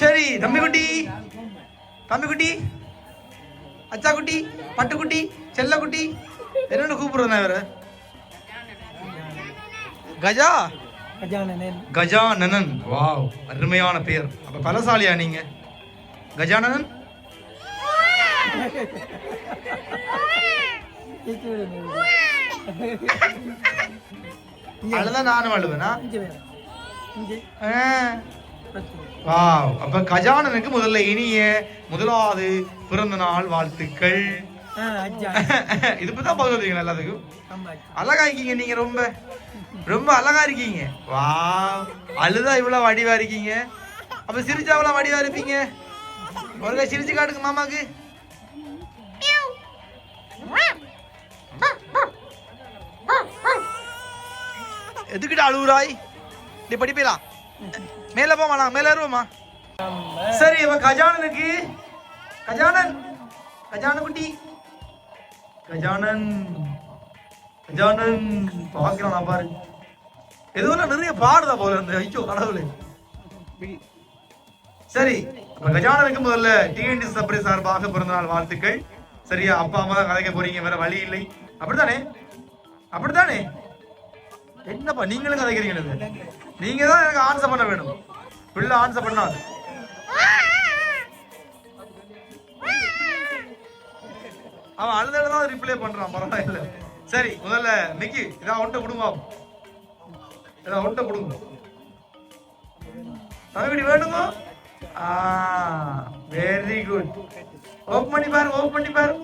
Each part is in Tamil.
சரி தம்பி குட்டி தம்பி குட்டி அச்சா குட்டி பட்டுக்குட்டி செல்ல குட்டி என்னென்ன கூப்பிடுறேன் இவரு? கஜா? கஜானனன் வாவ் அருமையான பெயர். அப்ப பலசாலியா நீங்க. கஜானனன் அழுதான் நானும் அழுவேனா? வாவ் அப்ப கஜானனுக்கு முதல்ல இனிய முதலாவது பிறந்த நாள் வாழ்த்துக்கள். இது பத்தி தான் பதில் எல்லாத்துக்கும்? அழகா இருக்கீங்க நீங்க ரொம்ப. ரொம்ப அழகா இருக்கீங்க. வா அழுதா இவ்வளவு வடிவா இருக்கீங்க. அப்ப சிரிச்சா இவ்வளவு வடிவா இருப்பீங்க? ஒரு சிரிச்சு காட்டுங்க மாமாக்கு. எதுக்கிட்ட அழுவுறாய்? நீ படிப்பீலாம் மேல போமா நான் மேல ஏறுவோமா சரி இவன் கஜானனுக்கு கஜானன் கஜான குட்டி. கஜானன் கஜானன் பார்க்கலாம் நான் பாரு எதுவும் நிறைய பாடுதா போல அந்த ஐயோ கடவுளே. சரி அப்ப கஜானனுக்கு முதல்ல டிஎன்டி சப்ரி சார்பாக பிறந்தநாள் வாழ்த்துக்கள். சரியா அப்பா அம்மா தான் கதைக்க போறீங்க வேற வழி இல்லை. அப்படித்தானே? அப்படித்தானே? என்னப்பா நீங்களும் கதைக்கிறீங்க நீங்க தான் எனக்கு ஆன்சர் பண்ண வேணும். பிள்ளை ஆன்சர் பண்ணாது அவன் அழுதால தான் ரிப்ளை பண்றான் பரவாயில்ல. சரி முதல்ல மிக்கி இதான் ஒன்ட்ட கொடுங்க இதான் ஒன்ட்ட கொடுங்க தகவடி வேணுமா? வெரி குட் ஓப் பண்ணி பாரு ஓப் பண்ணி பாரு.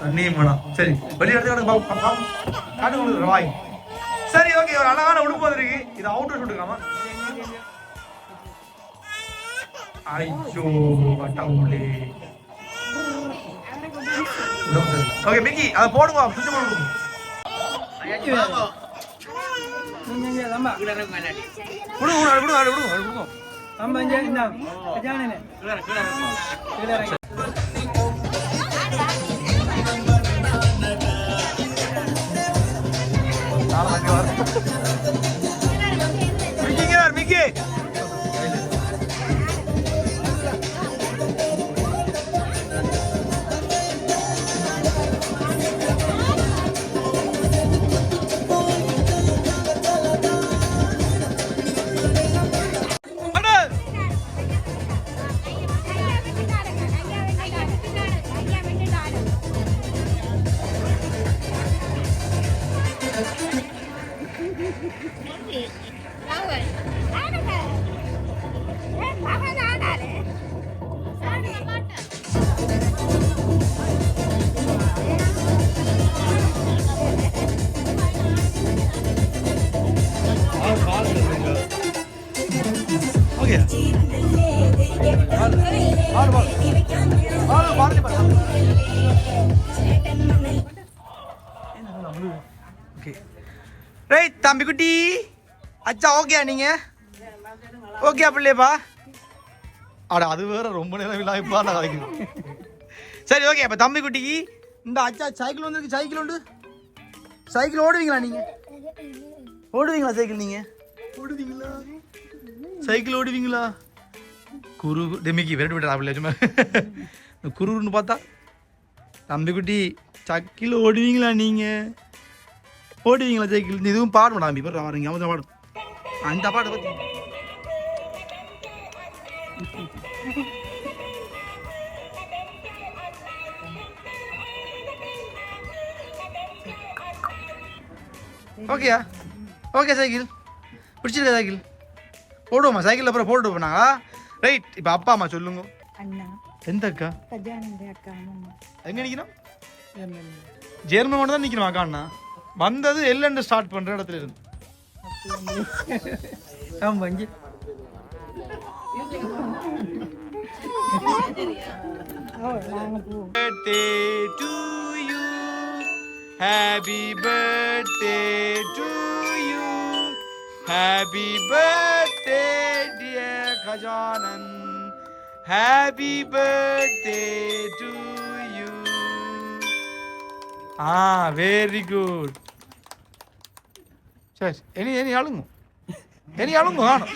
தண்ணியும் வேணாம் சரி வெளியே எடுத்து காட்டுங்க பாப்போம். காட்டுங்க உங்களுக்கு வாய். சரி ஓகே ஒரு அழகான உடுப்பு வந்திருக்கு. இது அவுட்டர் ஷூட்டுக்காமா ஐயோ கட்டவுளே ஓகே மிக்கி அதை போடுங்க சுத்தம் பண்ணுங்க இங்கே இங்கே தம்பா கொடுங்க ஓகே பாடு பாடு பாடு பாடு பாடு ஓகே ரைட் தம்பி குட்டி அச்சா ஓகே நீங்க? ஓகே பிள்ளையப்பா. அட அது வேற ரொம்ப நேரம் விழாப்பா நான் வைக்கணும் சரி ஓகே அப்ப தம்பி குட்டிக்கு இந்த அச்சா சைக்கிள் வந்துருக்கு சைக்கிள் உண்டு. சைக்கிள் ஓடுவீங்களா நீங்க? ஓடுவீங்களா சைக்கிள் நீங்க? ஓடுவீங்களா? சைக்கிள் ஓடுவீங்களா? குரு டெமிக்கி விரட்டு விட்டு அப்படி சும்மா. குருன்னு பார்த்தா தம்பி குட்டி சைக்கிள் ஓடுவீங்களா நீங்க ஓடுவீங்களா சைக்கிள் இதுவும் பாடணும் தம்பி பாரு வரீங்க அவன் பாடும் அந்த பாட்டை பத்தி. ஓகேயா? ஓகே சைக்கிள் பிடிச்சிருக்கா சைக்கிள் போடுவோமா? சைக்கிள் அப்புறம் போட்டு போனாங்களா? ரைட் இப்போ அப்பா அம்மா சொல்லுங்க. அண்ணா. எந்த அக்கா? எங்க நிற்கிறோம் ஜெர்மன் மட்டும் தான் நிற்கணும் அக்கா அண்ணா? வந்தது எல்லண்டு ஸ்டார்ட் பண்ற இடத்துல இருந்து birthday to you. Happy birthday to you. Happy birthday, dear Kajanan. Happy birthday to you. ஆ வெரி குட் சரி எனி எனி அழுங்கும் எனி அழுங்கும் காணும்